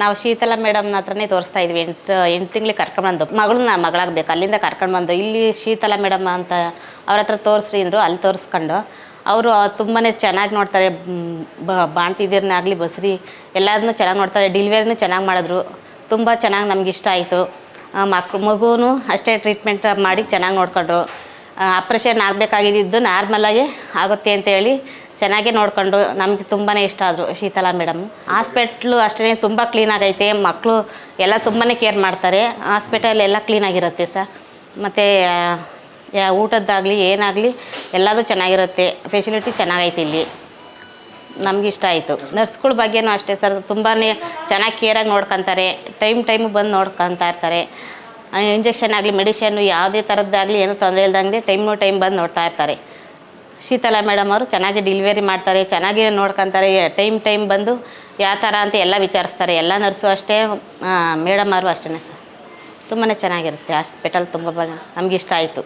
ನಾವು ಶೀತಲ ಮೇಡಮ್ನ ಹತ್ರನೇ ತೋರಿಸ್ತಾ ಇದ್ವಿ. ಎಂಟು ಎಂಟು ತಿಂಗಳಿಗೆ ಕರ್ಕೊಂಡ್ಬಂದು ಮಗಳನ್ನ ಮಗಳಾಗಬೇಕು. ಅಲ್ಲಿಂದ ಕರ್ಕೊಂಡ್ಬಂದು ಇಲ್ಲಿ ಶೀತಲ ಮೇಡಮ್ ಅಂತ ಅವ್ರ ಹತ್ರ ತೋರಿಸ್ರಿ ಅಂದರು, ಅಲ್ಲಿ ತೋರಿಸ್ಕೊಂಡು ಅವರು ತುಂಬಾ ಚೆನ್ನಾಗಿ ನೋಡ್ತಾರೆ. ಬ ಬಾಣ್ತಿದ್ದೀರನ್ನಾಗಲಿ ಬಸ್ರಿ ಎಲ್ಲದನ್ನೂ ಚೆನ್ನಾಗಿ ನೋಡ್ತಾರೆ. ಡಿಲಿವರಿನೂ ಚೆನ್ನಾಗಿ ಮಾಡಿದ್ರು. ತುಂಬ ಚೆನ್ನಾಗಿ ನಮಗಿಷ್ಟ ಆಯಿತು. ಮಕ್ಳು ಮಗುನೂ ಅಷ್ಟೇ ಟ್ರೀಟ್ಮೆಂಟ್ ಮಾಡಿ ಚೆನ್ನಾಗಿ ನೋಡ್ಕೊಂಡ್ರು. ಆಪ್ರೇಷನ್ ಆಗಬೇಕಾಗಿದ್ದು ನಾರ್ಮಲಾಗಿ ಆಗುತ್ತೆ ಅಂತ ಹೇಳಿ ಚೆನ್ನಾಗೇ ನೋಡ್ಕೊಂಡು ನಮಗೆ ತುಂಬಾ ಇಷ್ಟ ಆದರು ಶೀತಲಾ ಮೇಡಮ್. ಹಾಸ್ಪಿಟ್ಲು ಅಷ್ಟೇ ತುಂಬ ಕ್ಲೀನಾಗೈತೆ ಮಕ್ಕಳು ಎಲ್ಲ ತುಂಬಾ ಕೇರ್ ಮಾಡ್ತಾರೆ, ಹಾಸ್ಪಿಟಲ್ ಎಲ್ಲ ಕ್ಲೀನಾಗಿರುತ್ತೆ ಸರ್. ಮತ್ತು ಊಟದ್ದಾಗಲಿ ಏನಾಗಲಿ ಎಲ್ಲದೂ ಚೆನ್ನಾಗಿರುತ್ತೆ ಫೆಸಿಲಿಟಿ ಚೆನ್ನಾಗೈತೆ ಇಲ್ಲಿ. ನಮ್ಗೆ ಇಷ್ಟ ಆಯಿತು. ನರ್ಸ್ಗಳ ಬಗ್ಗೆನೂ ಅಷ್ಟೇ ಸರ್ ತುಂಬಾ ಚೆನ್ನಾಗಿ ಕೇರಾಗಿ ನೋಡ್ಕೊತಾರೆ, ಟೈಮ್ ಟೈಮ್ ಬಂದು ನೋಡ್ಕೊತಾ ಇರ್ತಾರೆ. ಇಂಜೆಕ್ಷನ್ ಆಗಲಿ ಮೆಡಿಷನ್ನು ಯಾವುದೇ ಥರದ್ದಾಗಲಿ ಏನೂ ತೊಂದರೆ ಇಲ್ದಂಗೆ ಟೈಮು ಟೈಮ್ ಬಂದು ನೋಡ್ತಾ ಇರ್ತಾರೆ. ಶೀತಲಾ ಮೇಡಮ್ ಅವರು ಚೆನ್ನಾಗಿ ಡಿಲಿವರಿ ಮಾಡ್ತಾರೆ, ಚೆನ್ನಾಗಿ ನೋಡ್ಕೊತಾರೆ ಟೈಮ್ ಟೈಮ್ ಬಂದು ಯಾವ ಥರ ಅಂತ ಎಲ್ಲ ವಿಚಾರಿಸ್ತಾರೆ. ಎಲ್ಲ ನರ್ಸು ಅಷ್ಟೇ ಮೇಡಮ್ ಅವರು ಅಷ್ಟೇ ಸರ್. ತುಂಬಾ ಚೆನ್ನಾಗಿರುತ್ತೆ ಹಾಸ್ಪಿಟಲ್ ತುಂಬ ಭಾಗ. ನಮಗಿಷ್ಟ ಆಯಿತು.